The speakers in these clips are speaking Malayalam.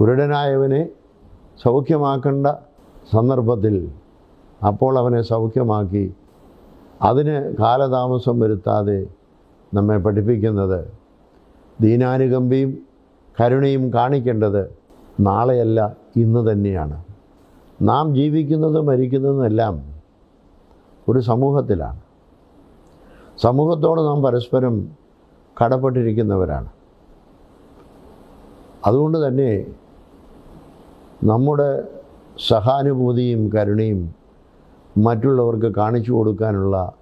കുരുടനായവനെ സൗഖ്യമാക്കേണ്ട സന്ദർഭത്തിൽ അപ്പോൾ അവനെ സൗഖ്യമാക്കി. അതിന് കാലതാമസം വരുത്താതെ നമ്മെ പഠിപ്പിക്കുന്നത് ദീനാനുകമ്പയും കരുണയും കാണിക്കേണ്ടത് നാളെയല്ല ഇന്ന് തന്നെയാണ്. നാം ജീവിക്കുന്നതും മരിക്കുന്നതും എല്ലാം ഒരു സമൂഹത്തിലാണ്. സമൂഹത്തോട് നാം പരസ്പരം കടപ്പെട്ടിരിക്കുന്നവരാണ്. അതുകൊണ്ട് തന്നെ നമ്മുടെ സഹാനുഭൂതിയും കരുണയും മറ്റുള്ളവർക്ക് കാണിച്ചു കൊടുക്കാനുള്ള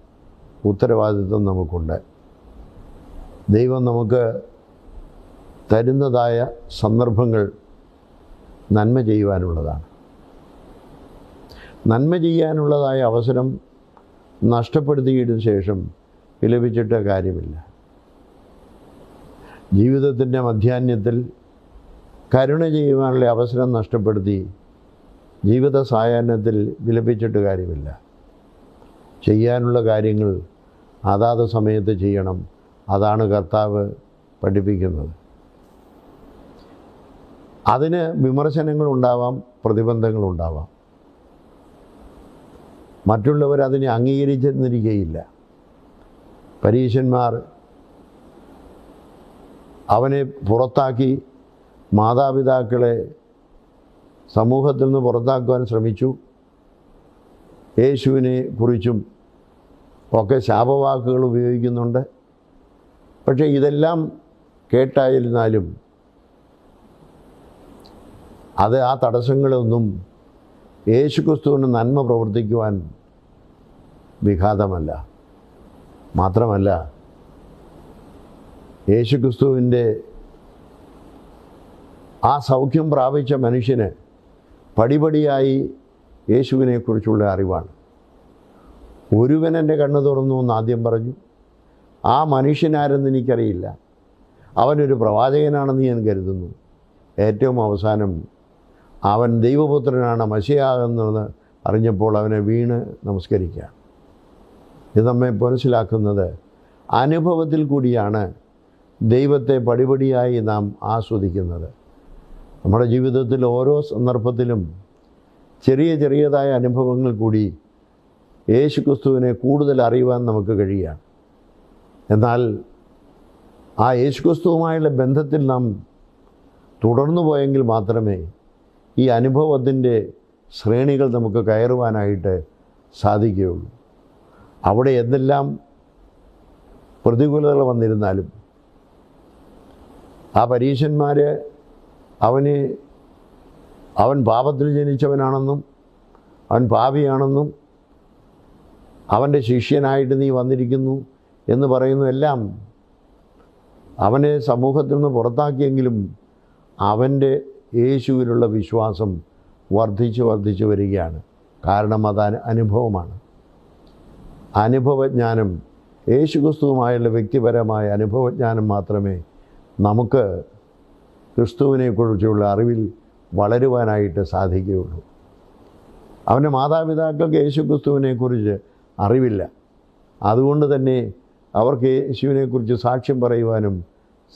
ഉത്തരവാദിത്വം നമുക്കുണ്ട്. ദൈവം നമുക്ക് തരുന്നതായ സന്ദർഭങ്ങൾ നന്മ ചെയ്യുവാനുള്ളതാണ്. നന്മ ചെയ്യാനുള്ളതായ അവസരം നഷ്ടപ്പെടുത്തിയതിനു ശേഷം വിലപിച്ചിട്ട് കാര്യമില്ല. ജീവിതത്തിന്റെ മധ്യാന്യത്തിൽ കരുണ ചെയ്യുവാനുള്ള അവസരം നഷ്ടപ്പെടുത്തി ജീവിത സായാഹ്നത്തിൽ വിലപിച്ചിട്ട് കാര്യമില്ല. ചെയ്യാനുള്ള കാര്യങ്ങൾ അതാത് സമയത്ത് ചെയ്യണം. അതാണ് കർത്താവ് പഠിപ്പിക്കുന്നത്. അതിന് വിമർശനങ്ങളുണ്ടാവാം പ്രതിബന്ധങ്ങളുണ്ടാവാം മറ്റുള്ളവർ അതിനെ അംഗീകരിച്ചെന്നിരിക്കുകയില്ല പരീശന്മാർ അവനെ പുറത്താക്കി മാതാപിതാക്കളെ സമൂഹത്തിൽ നിന്ന് പുറത്താക്കുവാൻ ശ്രമിച്ചു. യേശുവിനെ കുറിച്ചും ഒക്കെ ശാപവാക്കുകൾ ഉപയോഗിക്കുന്നുണ്ട്. പക്ഷേ ഇതെല്ലാം കേട്ടായിരുന്നാലും അത് ആ തടസ്സങ്ങളൊന്നും യേശുക്രിസ്തുവിന് നന്മ പ്രവർത്തിക്കുവാൻ വിഘാതമല്ല. മാത്രമല്ല യേശുക്രിസ്തുവിന്റെ ആ സൗഖ്യം പ്രാപിച്ച മനുഷ്യന് പടിപടിയായി യേശുവിനെക്കുറിച്ചുള്ള അറിവാണ്. ഒരുവൻ എന്റെ കണ്ണ് തുറന്നു എന്ന് ആദ്യം പറഞ്ഞു. ആ മനുഷ്യനാരെന്ന് എനിക്കറിയില്ല. അവനൊരു പ്രവാചകനാണെന്ന് ഞാൻ കരുതുന്നു. ഏറ്റവും അവസാനം അവൻ ദൈവപുത്രനാണ് മഷിയാകുന്നത് അറിഞ്ഞപ്പോൾ അവനെ വീണ് നമസ്കരിക്കുക ഇത് നമ്മെ മനസ്സിലാക്കുന്നത് അനുഭവത്തിൽ കൂടിയാണ് ദൈവത്തെ പടിപടിയായി നാം ആസ്വദിക്കുന്നത്. നമ്മുടെ ജീവിതത്തിൽ ഓരോ സന്ദർഭത്തിലും ചെറിയ ചെറിയതായ അനുഭവങ്ങൾ കൂടി യേശുക്രിസ്തുവിനെ കൂടുതൽ അറിയുവാൻ നമുക്ക് കഴിയുകയാണ്. എന്നാൽ ആ യേശുക്രിസ്തുവുമായുള്ള ബന്ധത്തിൽ നാം തുടർന്നു പോയെങ്കിൽ മാത്രമേ ഈ അനുഭവത്തിന്റെ ശ്രേണികൾ നമുക്ക് കയറുവാനായിട്ട് സാധിക്കുകയുള്ളൂ. അവിടെ എന്തെല്ലാം പ്രതികൂലതകൾ വന്നിരുന്നാലും ആ പരീശന്മാർ അവന് അവൻ പാപത്തിൽ ജനിച്ചവനാണെന്നും അവൻ പാപിയാണെന്നും അവന്റെ ശിഷ്യനായിട്ട് നീ വന്നിരിക്കുന്നു എന്ന് പറയുന്നു എല്ലാം അവനെ സമൂഹത്തിൽ നിന്ന് പുറത്താക്കിയെങ്കിലും അവന്റെ യേശുവിലുള്ള വിശ്വാസം വർദ്ധിച്ച് വർദ്ധിച്ച് വരികയാണ്. കാരണം അത് അനു- അനുഭവമാണ്. അനുഭവജ്ഞാനം യേശുക്രിസ്തുവുമായുള്ള വ്യക്തിപരമായ അനുഭവജ്ഞാനം മാത്രമേ നമുക്ക് ക്രിസ്തുവിനെക്കുറിച്ചുള്ള അറിവിൽ വളരുവാനായിട്ട് സാധിക്കുകയുള്ളൂ. അവന്റെ മാതാപിതാക്കൾക്ക് യേശു ക്രിസ്തുവിനെക്കുറിച്ച് അറിവില്ല. അതുകൊണ്ട് തന്നെ അവർക്ക് യേശുവിനെക്കുറിച്ച് സാക്ഷ്യം പറയുവാനും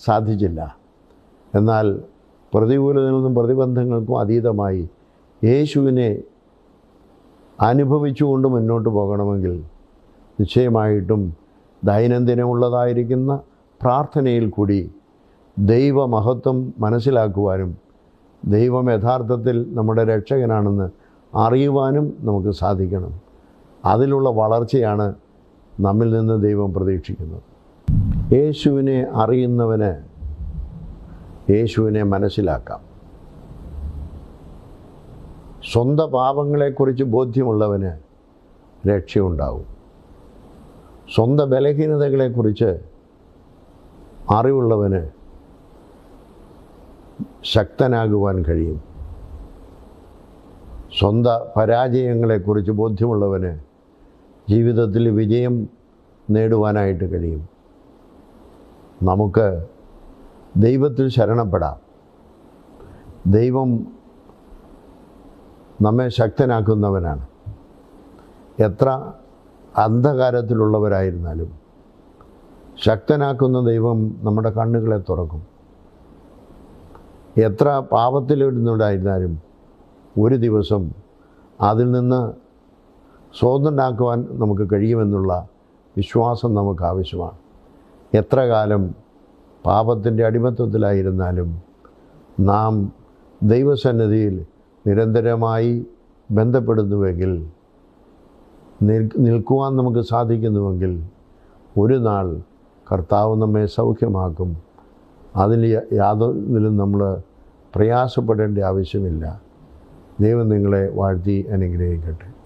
സാധിച്ചില്ല. എന്നാൽ പ്രതികൂലതകൾക്കും പ്രതിബന്ധങ്ങൾക്കും അതീതമായി യേശുവിനെ അനുഭവിച്ചുകൊണ്ട് മുന്നോട്ട് പോകണമെങ്കിൽ നിശ്ചയമായിട്ടും ദൈനംദിനമുള്ളതായിരിക്കുന്ന പ്രാർത്ഥനയിൽ കൂടി ദൈവമഹത്വം മനസ്സിലാക്കുവാനും ദൈവം യഥാർത്ഥത്തിൽ നമ്മുടെ രക്ഷകനാണെന്ന് അറിയുവാനും നമുക്ക് സാധിക്കണം. അതിലുള്ള വളർച്ചയാണ് നമ്മിൽ നിന്ന് ദൈവം പ്രതീക്ഷിക്കുന്നത്. യേശുവിനെ അറിയുന്നവന് യേശുവിനെ മനസ്സിലാക്കാം. സ്വന്തം പാപങ്ങളെക്കുറിച്ച് ബോധ്യമുള്ളവന് രക്ഷയുണ്ടാവും. സ്വന്തം ബലഹീനതകളെക്കുറിച്ച് അറിവുള്ളവന് ശക്തനാകുവാൻ കഴിയും. സ്വന്തം പരാജയങ്ങളെക്കുറിച്ച് ബോധ്യമുള്ളവന് ജീവിതത്തിൽ വിജയം നേടുവാനായിട്ട് കഴിയും. നമുക്ക് ദൈവത്തിൽ ശരണപ്പെടാം. ദൈവം നമ്മെ ശക്തനാക്കുന്നവനാണ്. എത്ര അന്ധകാരത്തിലുള്ളവരായിരുന്നാലും ശക്തനാക്കുന്ന ദൈവം നമ്മുടെ കണ്ണുകളെ തുറക്കും. എത്ര പാപത്തിലിരുന്നുണ്ടായിരുന്നാലും ഒരു ദിവസം അതിൽ നിന്ന് സ്വതന്ത്രനാക്കുവാൻ നമുക്ക് കഴിയുമെന്നുള്ള വിശ്വാസം നമുക്ക് ആവശ്യമാണ് എത്ര കാലം പാപത്തിന്റെ അടിമത്വത്തിലായിരുന്നാലും നാം ദൈവസന്നിധിയിൽ നിരന്തരമായി ബന്ധപ്പെടുന്നുവെങ്കിൽ നിൽ- നിൽക്കുവാൻ നമുക്ക് സാധിക്കുന്നുവെങ്കിൽ ഒരു നാൾ കർത്താവ് നമ്മെ സൗഖ്യമാക്കും. അതിൽ യാതൊന്നിലും നമ്മൾ പ്രയാസപ്പെടേണ്ട ആവശ്യമില്ല. ദൈവം നിങ്ങളെ വാഴ്ത്തി അനുഗ്രഹിക്കട്ടെ.